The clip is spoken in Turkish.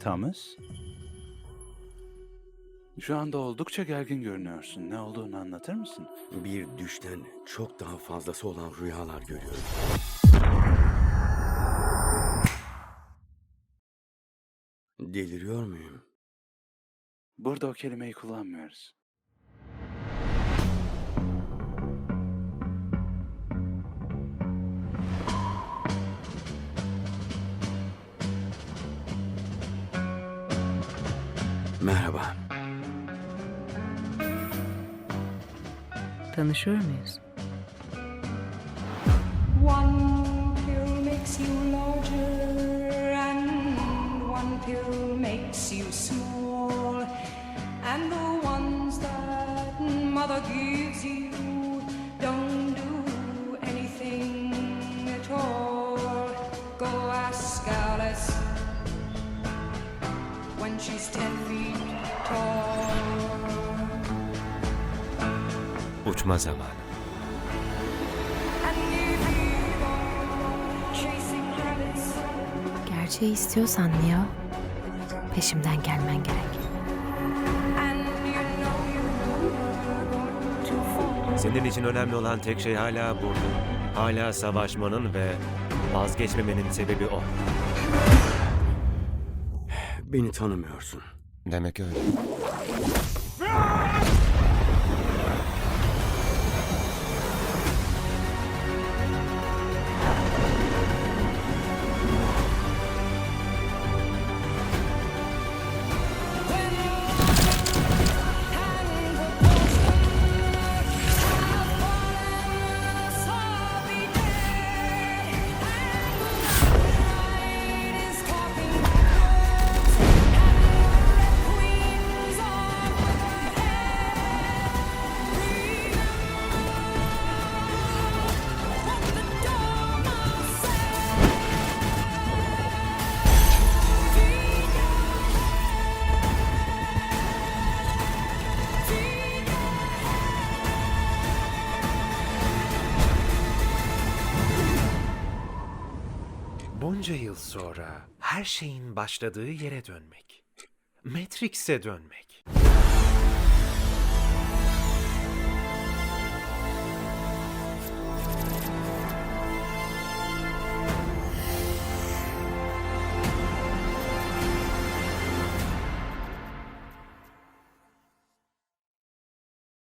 Thomas? Şu anda oldukça gergin görünüyorsun. Ne olduğunu anlatır mısın? Bir düşten çok daha fazlası olan rüyalar görüyorum. Deliriyor muyum? Burada o kelimeyi kullanmıyoruz. Merhaba. Tanışıyor muyuz? One pill makes you larger, and one pill makes you small. And the ones that mother gives you don't do anything at all. Go ask Alice Uçma zamanı. Gerçeği istiyorsan Neo, peşimden gelmen gerek. Senin için önemli olan tek şey hala burada. Hala savaşmanın ve vazgeçmemenin sebebi o. Beni tanımıyorsun. Demek öyle. Bunca yıl sonra her şeyin başladığı yere dönmek. Matrix'e dönmek.